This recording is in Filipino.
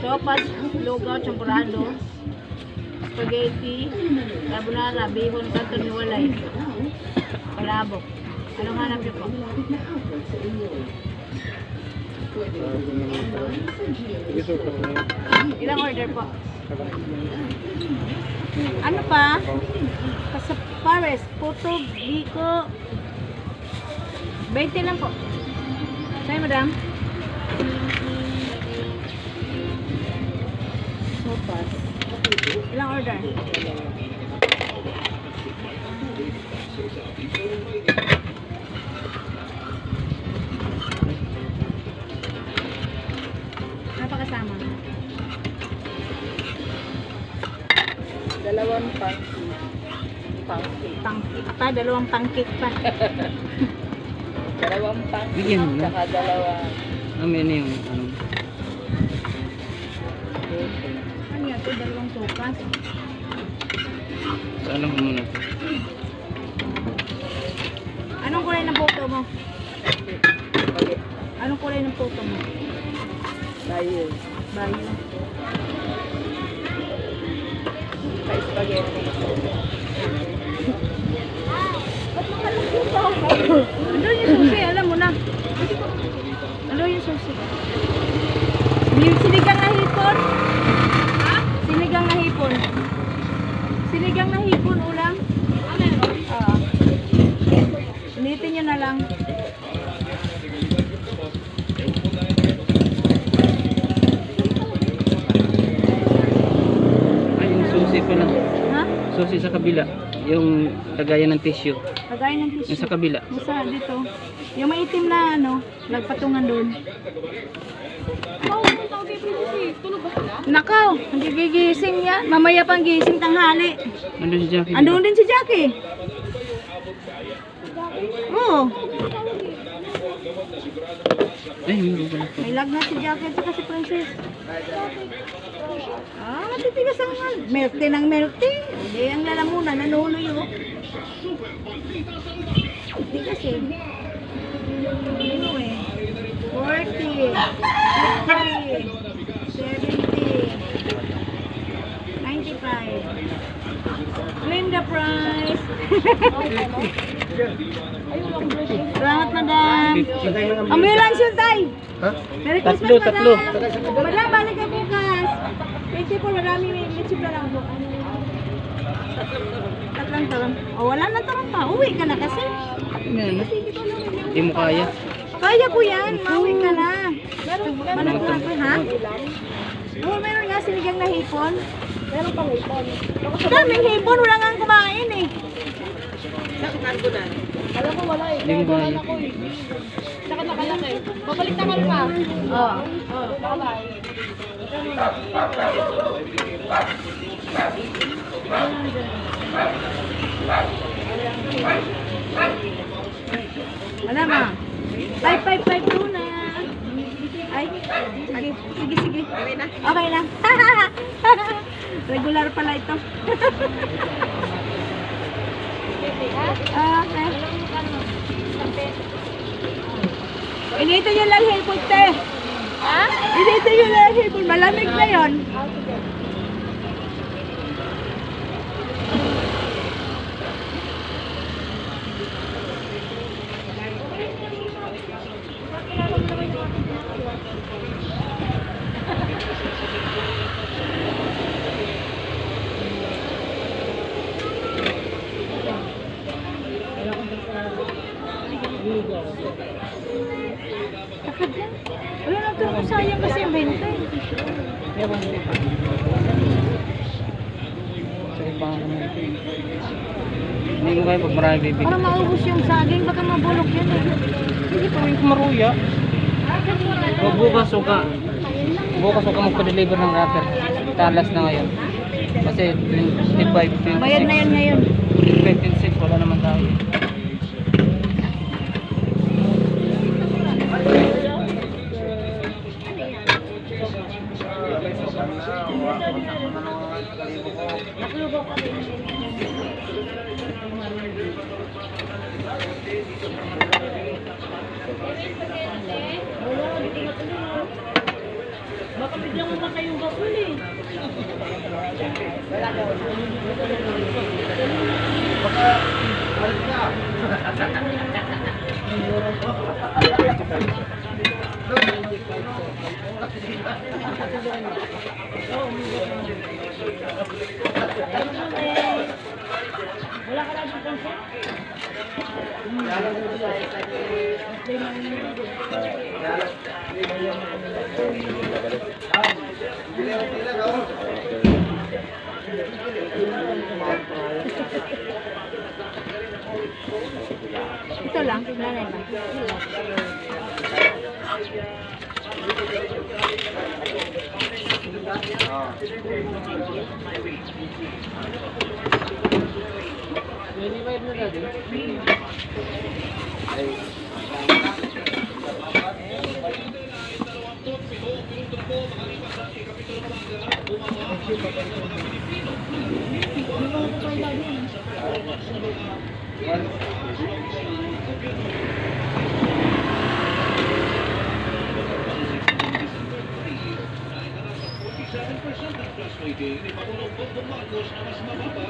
Sopas, lugaw, champurado. Spaghetti, carbonara, bihon, kanton ni walay. Palabok. Anong hanap niyo po? Ilang order po? Ano pa? Sa Pares, puto, biko. 20 lang po. Sa'yo, madam? Sopas. Ilang order? Ano pa kasama? Dalawang pancake. Pancake. Pancake pa, dalawang pancake pa. Dalawang pancake. Bigyan mo na. Saka dalawang Ano yun yung? Ano dalawang sopas. Sa ano ko muna? Anong kulay ng photo mo? Anong kulay ng photo mo? Tayo. Bayo. Sa spaghetti. Ano yung susi? Alam mo na. Ano yung susi? Yung sinigang na hipon? Ha? Sinigang na hipon. Sinigang na hipon ulam? Oo. Initin nyo na lang. Ay, yung susi pala. Ha? Susi sa kabila. Yung lagayan ng tissue. Kagaya ng Yung sa tissue. kabila. Masa dito. Yung maitim na ano, nagpatungan doon. Nakaw, hindi gigising yan. Mamaya pang gising tanghali. Nandun si Jackie. Andun din si Jackie. Oo, Ay, may lagnat si Jackie at si Princess. Ah, matitigas ang tea ng tea. Hindi, ang lalamunan, nanulo yun. Hindi kasi. Ano eh. 40, 50, 70, 95. Claim the price. Salamat, madam. Ambulance yun, tay. Ha? Merry Tatlo, Christmas, tatlo. madam. Wala, balik ka bukas. 24, marami may lechip na lang bukas. Tatlong taon. O, wala na taon pa. Uwi ka na kasi. Hindi mo kaya. Kaya ko yan. Mauwi ka na. Meron ka na, ha? Oo, meron nga sinigang na hipon. Meron pang hipon. Daming hipon. Wala nga kumain eh. Alam mo wala eh. Hindi mo kaya. Saka nakalaki. Babalik na ka. Oo. Wala ma. 5552 na. Ay, sige, sige, sige. Okay na? Okay na. Regular pala ito. okay. Inito nyo lang hipon, te. Ha? Inito nyo lang hipon. Malamig na yon. Takad lang. Wala na ito sayang kasi yung 20. Sige pa ako na. Hindi mo kaya pag marami bibig. Para maubos yung saging, baka mabulok yan eh. Hindi pa rin maruya. O bukas o ka. Bukas o ka magpa-deliver ng wrapper. Talas na ngayon. Kasi 25, 26. Bayad na yan ngayon. 25, 26, wala naman tayo. Baka biglang naman kayong bakul eh. Wala daw. Baka, alis na ka na dito sir? Ito lang, ba? Mini-wire na dati. Ay. Thank you. May daily matulog po Marcos na mas mababa.